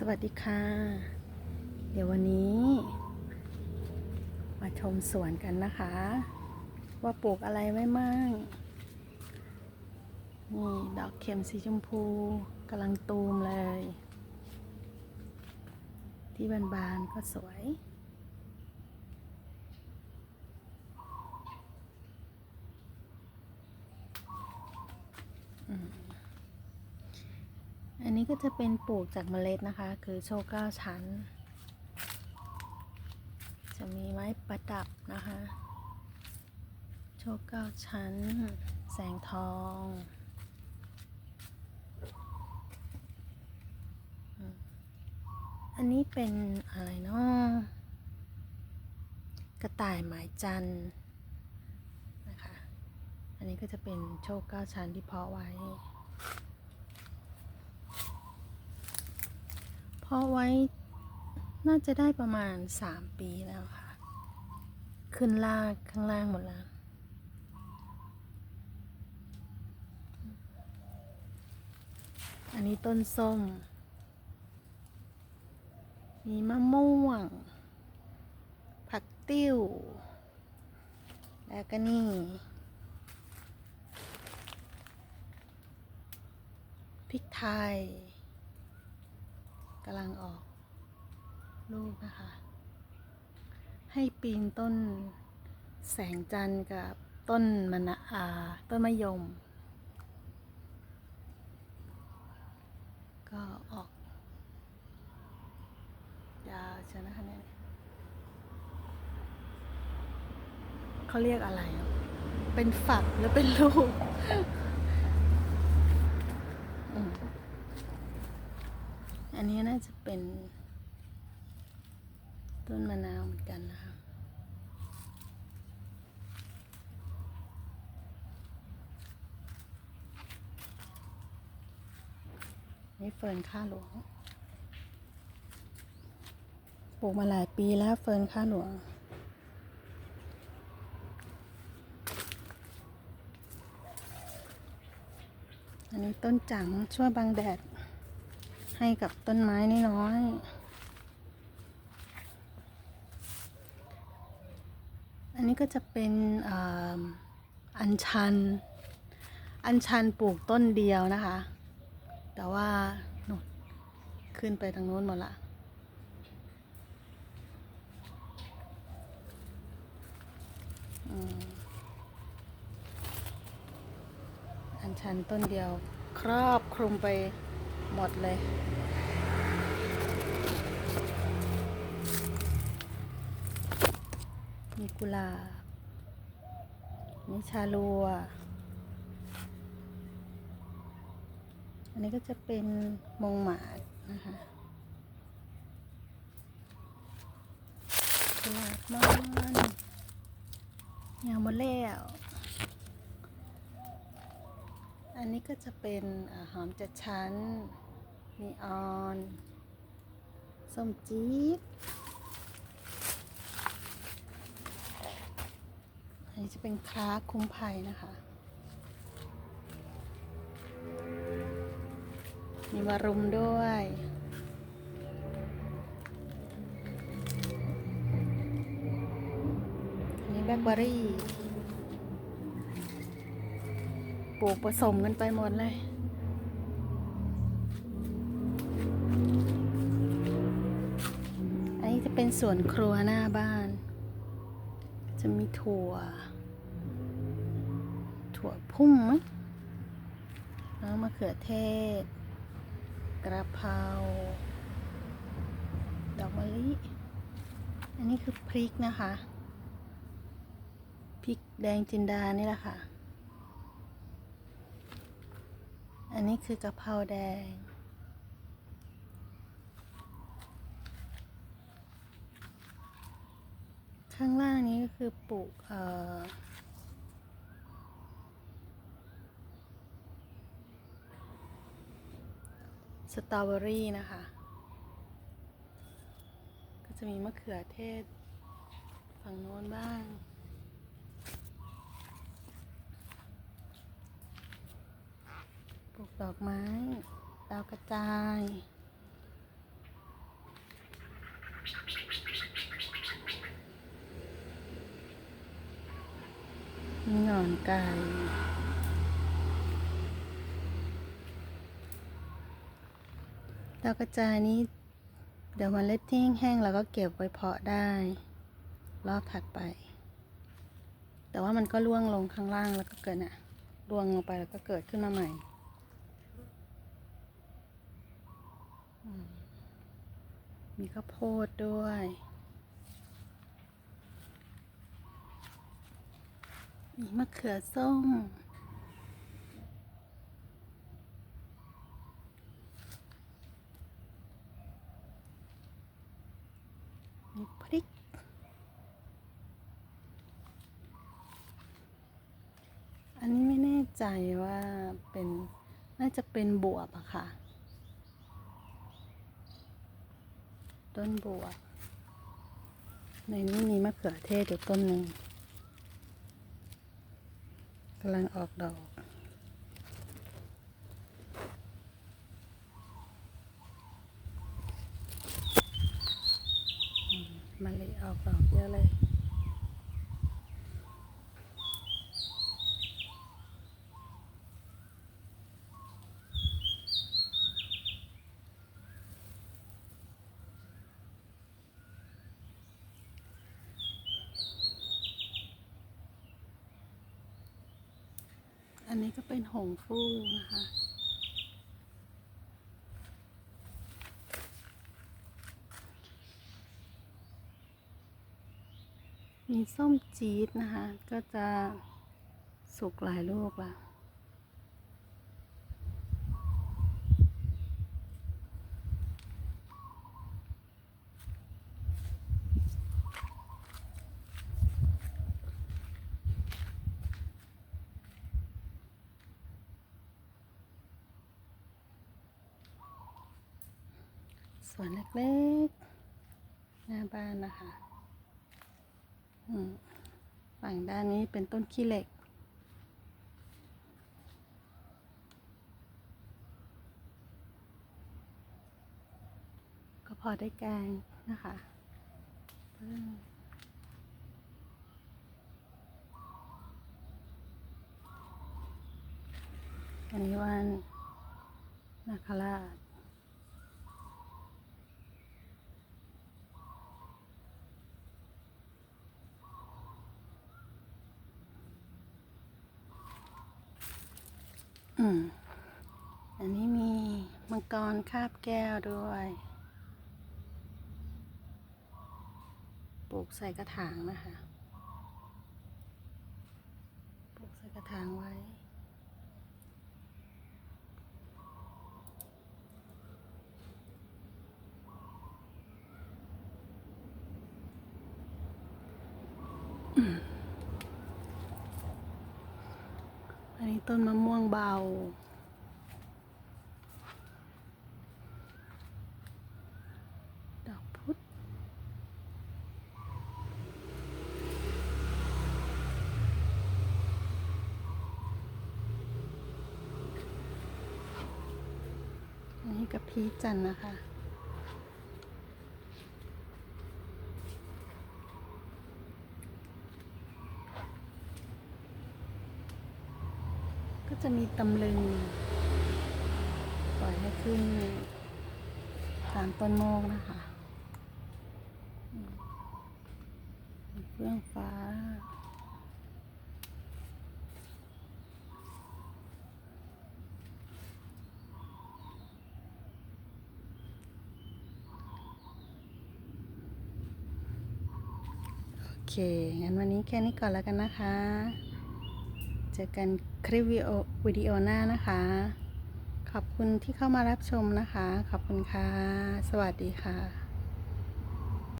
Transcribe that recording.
สวัสดีค่ะ เดี๋ยววันนี้ มาชมสวนกันนะคะ ว่าปลูกอะไรไว้มั่งนี่ดอกเข็มสีชมพูกำลังตูมเลย ที่บานๆก็สวยอั อันนี้ก็จะเป็นปลูกจากเมล็ดนะคะ คือโชคเก้าชั้น จะมีไม้ประดับนะคะ โชคเก้าชั้น แสงทองอันนี้เป็นอะไรเนาะกระต่ายหมายจันทร์นะคะ อันนี้ก็จะเป็นโชคเก้าชั้นที่เพาะไว้ เพาะไว้น่าจะได้ประมาณ 3 ปีแล้วค่ะ ขึ้นลากข้างล่างหมดแล้ว อันนี้ต้นส้ม มีมะม่วง ผักติ้ว แล้วก็นี่พริกไทย กำลังออกลูกนะคะ ให้ปีนต้นแสงจันทร์กับต้นมะนะอาต้นมะยม ก็ออก ยาวชนะคะเนี่ยเขาเรียกอะไร เป็นฝักหรือเป็นลูกอืม อันนี้น่าจะเป็น ต้นมะนาวเหมือนกันนะคะนี่เฟิร์นข้าหลวง ปลูกมาหลายปีแล้วเฟิร์นข้าหลวง อันนี้ต้นจังช่วยบังแดด ให้กับต้นไม้น้อยๆอันนี้ก็จะเป็นอ่าอัญชัน อัญชันปลูกต้นเดียวนะคะ แต่ว่านู่นขึ้นไปทางโน้นหมดละอัญชันต้นเดียวครอบคลุมไป หมดเลย มีกุหลาบมีชาลัว อันนี้ก็จะเป็นมงหมาดนะคะกุหลาบมันยาวหมดแล้ว อันนี้ก็จะเป็นอหอมจัดชั้นมีออน ส้มจี๊ดอันนี้จะเป็นคลาคุ้มภัยนะคะ มีมารุมด้วยอันนี้แบล็คเบอร์รี่ ปลูกผสมกันไปหมดเลยอันนี้จะเป็นสวนครัวหน้าบ้าน จะมีถั่ว ถั่วพุ่มมั้งแล้วมะเขือเทศ กระเพราดอกมะลิ อันนี้คือพริกนะคะ พริกแดงจินดานี่แหละค่ะ อันนี้คือกะเพราแดง ข้างล่างนี้ก็คือปลูกเอ่อสตรอเบอรี่นะคะ ก็จะมีมะเขือเทศฝั่งโน้นบ้าง ลูกดอกไม้ดาวกระจาย มีหนอนไก่ดาวกระจายนี้ เดี๋ยวมันเล็ดทิ้งแห้งแล้วก็เก็บไว้เพาะได้ รอบถัดไป แต่ว่ามันก็ร่วงลงข้างล่างแล้วก็เกิดน่ะร่วงลงไปแล้วก็เกิดขึ้นมาใหม่ มีข้าวโพดด้วย มีมะเขือส้มมีพริก อันนี้ไม่แน่ใจว่าเป็น น่าจะเป็นบวบอะค่ะ ต้นบัว ในนี้มีมะเขือเทศอยู่ต้นหนึ่งกำลังออกดอกอืมมะลิออกดอกเยอะเลย อั นนี้ก็เป็นหงฟูนะคะ มีส้มจี๊ดนะคะ ก็จะสุกหลายลูกละส วนเล็กๆ หน้าบ้านนะคะอืมฝั่งด้านนี้เป็นต้นขี้เหล็ก ก็พอได้แกงนะคะอันนี้วันนาคราช อืมอันนี้มีมังกรคาบแก้วด้วย ปลูกใส่กระถางนะคะ ปลูกใส่กระถางไว้ ต้นมะม่วงเบา ดอกพุธอันนี้กับพีจันนะคะ จะมีตำลึง ปล่อยให้ขึ้นตามต้นโมกนะคะอืมมีเฟื่องฟ้าโอเค งั้นวันนี้แค่นี้ก่อนแล้วกันนะคะ จอกันคลิปวิดีโอวิดีโอหน้านะคะ ขอบคุณที่เข้ามารับชมนะคะ ขอบคุณค่ะ สวัสดีค่ะ